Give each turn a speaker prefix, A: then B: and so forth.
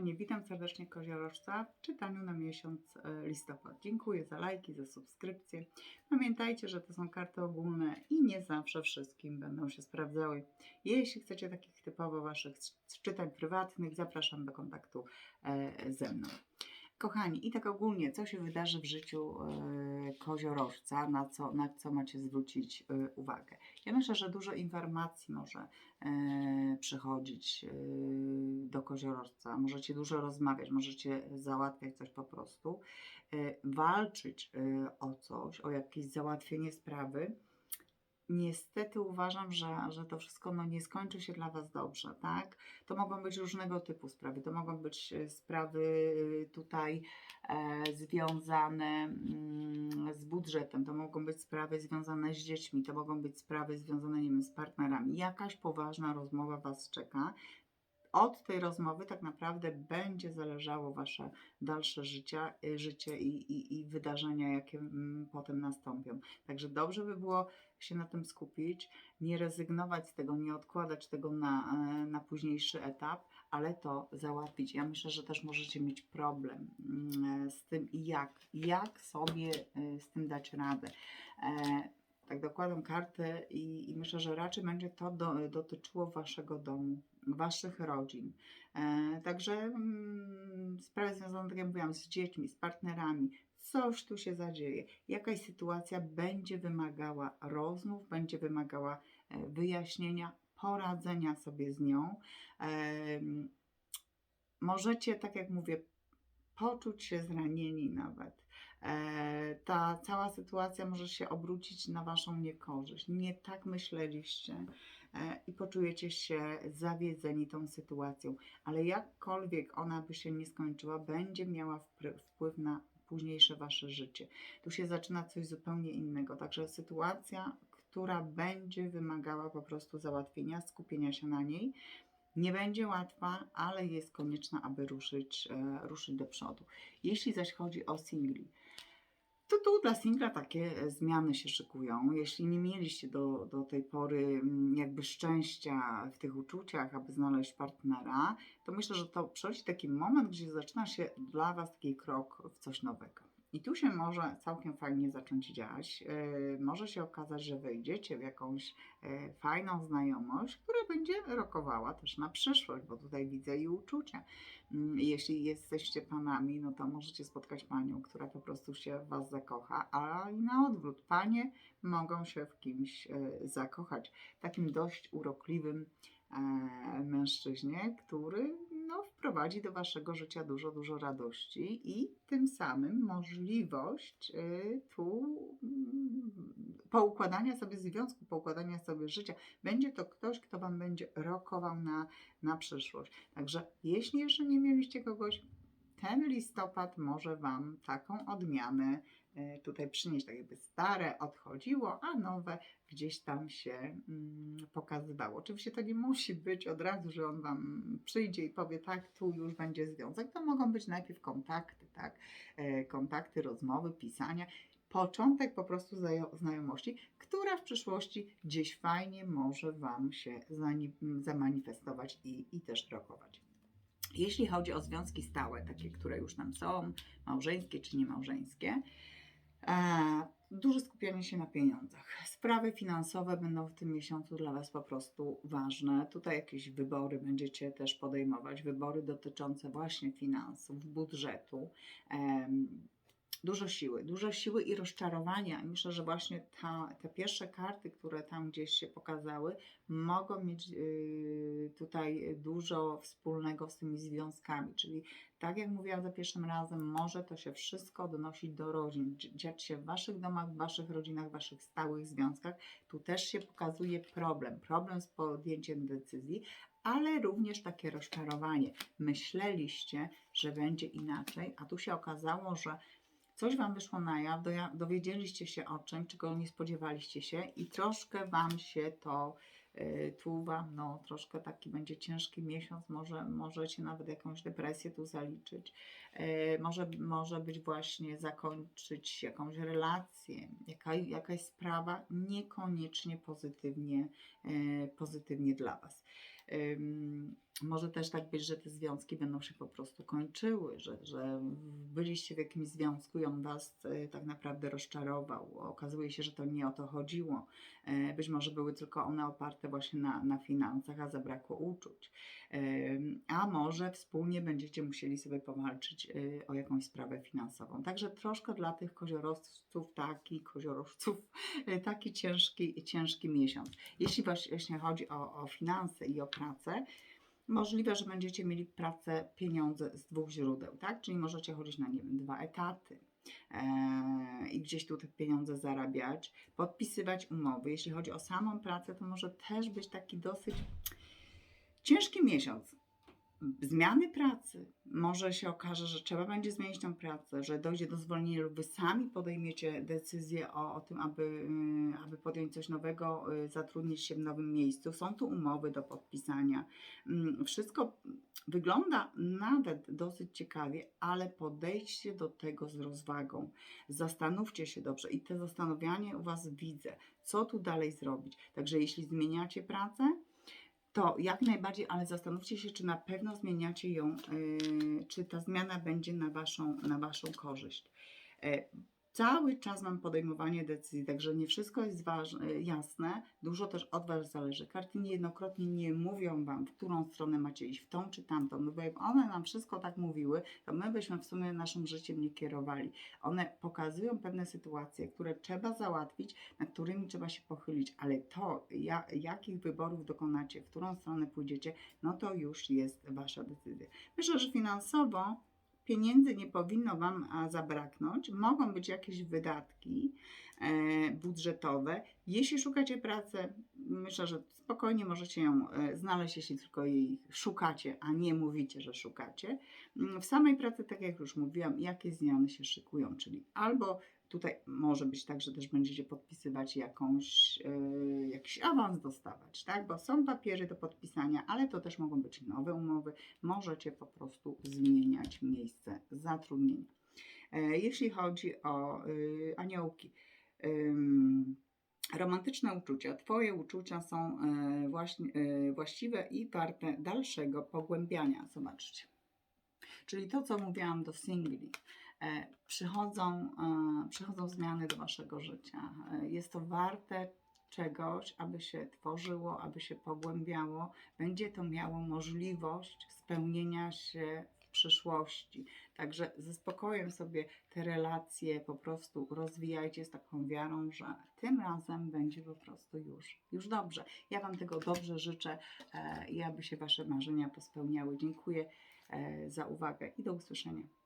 A: kochani, witam serdecznie Koziorożca w czytaniu na miesiąc e, listopad. Dziękuję za lajki, za subskrypcje. Pamiętajcie, że to są karty ogólne i nie zawsze wszystkim będą się sprawdzały. Jeśli chcecie takich typowo waszych czytań prywatnych, zapraszam do kontaktu e, ze mną. Kochani, i tak ogólnie, co się wydarzy w życiu e, koziorożca, na co, na co macie zwrócić e, uwagę? Ja myślę, że dużo informacji może e, przychodzić do koziorożca. Możecie dużo rozmawiać, możecie załatwiać coś po prostu, walczyć o coś, o jakieś załatwienie sprawy. Niestety uważam, że, że to wszystko no, nie skończy się dla Was dobrze, tak? To mogą być różnego typu sprawy. To mogą być e, sprawy e, tutaj e, związane mm, z budżetem, to mogą być sprawy związane z dziećmi, to mogą być sprawy związane, nie wiem, z partnerami. Jakaś poważna rozmowa Was czeka. Od tej rozmowy tak naprawdę będzie zależało Wasze dalsze życie, y, życie i, i, i wydarzenia, jakie mm, potem nastąpią. Także dobrze by było się na tym skupić, nie rezygnować z tego, nie odkładać tego na, e, na późniejszy etap, ale to załatwić. Ja myślę, że też możecie mieć problem mm, z tym jak, jak sobie e, z tym dać radę. E, Tak dokładam kartę i, i myślę, że raczej będzie to do, dotyczyło waszego domu, waszych rodzin. E, także mm, sprawy związane, tak jak mówiłam, z dziećmi, z partnerami, coś tu się zadzieje. Jakaś sytuacja będzie wymagała rozmów, będzie wymagała e, wyjaśnienia, poradzenia sobie z nią. E, możecie, tak jak mówię, poczuć się zranieni nawet. Ta cała sytuacja może się obrócić na Waszą niekorzyść. Nie tak myśleliście i poczujecie się zawiedzeni tą sytuacją, ale jakkolwiek ona by się nie skończyła, będzie miała wpływ na późniejsze Wasze życie. Tu się zaczyna coś zupełnie innego. Także sytuacja, która będzie wymagała po prostu załatwienia, skupienia się na niej. Nie będzie łatwa, ale jest konieczna, aby ruszyć, e, ruszyć do przodu. Jeśli zaś chodzi o singli, to tu dla singla takie e, zmiany się szykują. Jeśli nie mieliście do, do tej pory mm, jakby szczęścia w tych uczuciach, aby znaleźć partnera, to myślę, że to przychodzi taki moment, gdzie zaczyna się dla Was taki krok w coś nowego. I tu się może całkiem fajnie zacząć dziać. Yy, może się okazać, że wejdziecie w jakąś yy, fajną znajomość, która będzie rokowała też na przyszłość, bo tutaj widzę i uczucia. Mm, Jeśli jesteście panami, no to możecie spotkać panią, która po prostu się w was zakocha, a i na odwrót, panie mogą się w kimś e, zakochać. Takim dość urokliwym e, mężczyźnie, który wprowadzi do waszego życia dużo, dużo radości i tym samym możliwość e, tu mm, poukładania sobie związku, poukładania sobie życia. Będzie to ktoś, kto wam będzie rokował na, na przyszłość. Także jeśli jeszcze nie mieliście kogoś, ten listopad może Wam taką odmianę e, tutaj przynieść. Tak jakby stare odchodziło, a nowe gdzieś tam się mm, pokazywało. Oczywiście to nie musi być od razu, że on Wam przyjdzie i powie tak, tu już będzie związek. To mogą być najpierw kontakty, tak? E, Kontakty, rozmowy, pisania. Początek po prostu znajomości, która w przyszłości gdzieś fajnie może Wam się zamanifestować i, i też rokować. Jeśli chodzi o związki stałe, takie, które już nam są, małżeńskie czy niemałżeńskie, e, duże skupianie się na pieniądzach. Sprawy finansowe będą w tym miesiącu dla Was po prostu ważne. Tutaj jakieś wybory będziecie też podejmować, wybory dotyczące właśnie finansów, budżetu. Dużo siły, dużo siły i rozczarowania. Myślę, że właśnie ta, te pierwsze karty, które tam gdzieś się pokazały, mogą mieć yy, tutaj dużo wspólnego z tymi związkami. Czyli tak jak mówiłam za pierwszym razem, może to się wszystko odnosić do rodzin, dzi- dziać się w Waszych domach, w Waszych rodzinach, w Waszych stałych związkach. Tu też się pokazuje problem, problem z podjęciem decyzji, ale również takie rozczarowanie. Myśleliście, że będzie inaczej, a tu się okazało, że coś Wam wyszło na jaw, dowiedzieliście się o czym, czego nie spodziewaliście się i troszkę Wam się to y, tu Wam, no troszkę taki będzie ciężki miesiąc, może możecie nawet jakąś depresję tu zaliczyć, y, może, może być właśnie zakończyć jakąś relację, jaka, jakaś sprawa niekoniecznie pozytywnie, y, pozytywnie dla Was. Może też tak być, że te związki będą się po prostu kończyły, że, że byliście w jakimś związku i on was e, tak naprawdę rozczarował. Okazuje się, że to nie o to chodziło. E, Być może były tylko one oparte właśnie na, na finansach, a zabrakło uczuć. Em, A może wspólnie będziecie musieli sobie powalczyć e, o jakąś sprawę finansową. Także troszkę dla tych koziorożców, taki koziorożców, e, taki ciężki, ciężki miesiąc. Jeśli właśnie chodzi o, o finanse i o pracę, Możliwe, że będziecie mieli pracę, pieniądze z dwóch źródeł, tak? Czyli możecie chodzić na, nie wiem, dwa etaty eee, i gdzieś tu te pieniądze zarabiać, podpisywać umowy. Jeśli chodzi o samą pracę, to może też być taki dosyć ciężki miesiąc. Zmiany pracy. Może się okaże, że trzeba będzie zmienić tę pracę, że dojdzie do zwolnienia lub wy sami podejmiecie decyzję o, o tym, aby, y, aby podjąć coś nowego, y, zatrudnić się w nowym miejscu. Są tu umowy do podpisania. Mm, Wszystko wygląda nawet dosyć ciekawie, ale podejdźcie do tego z rozwagą. Zastanówcie się dobrze i te zastanowianie u Was widzę, co tu dalej zrobić. Także jeśli zmieniacie pracę, to jak najbardziej, ale zastanówcie się, czy na pewno zmieniacie ją, yy, czy ta zmiana będzie na Waszą, na waszą korzyść. Cały czas mam podejmowanie decyzji, także nie wszystko jest ważne, jasne, dużo też od Was zależy. Karty niejednokrotnie nie mówią Wam, w którą stronę macie iść, w tą czy tamtą, no bo jak one nam wszystko tak mówiły, to my byśmy w sumie naszym życiem nie kierowali. One pokazują pewne sytuacje, które trzeba załatwić, nad którymi trzeba się pochylić, ale to, ja, jakich wyborów dokonacie, w którą stronę pójdziecie, no to już jest Wasza decyzja. Myślę, że finansowo pieniędzy nie powinno Wam zabraknąć. Mogą być jakieś wydatki e, budżetowe. Jeśli szukacie pracy, myślę, że spokojnie możecie ją e, znaleźć, jeśli tylko jej szukacie, a nie mówicie, że szukacie. Mm, W samej pracy, tak jak już mówiłam, jakie zmiany się szykują, czyli albo Tutaj może być tak, że też będziecie podpisywać jakąś, yy, jakiś awans dostawać, tak? Bo są papiery do podpisania, ale to też mogą być nowe umowy. Możecie po prostu zmieniać miejsce zatrudnienia. E, jeśli chodzi o yy, aniołki, romantyczne uczucia. Twoje uczucia są e, właśnie, e, właściwe i warte dalszego pogłębiania. Zobaczcie. Czyli to, co mówiłam do singli. E, przychodzą, przychodzą zmiany do waszego życia. Jest to warte czegoś, aby się tworzyło, aby się pogłębiało. Będzie to miało możliwość spełnienia się przyszłości. Także ze spokojem sobie te relacje po prostu rozwijajcie z taką wiarą, że tym razem będzie po prostu już, już dobrze. Ja Wam tego dobrze życzę e, i aby się Wasze marzenia pospełniały. Dziękuję e, za uwagę i do usłyszenia.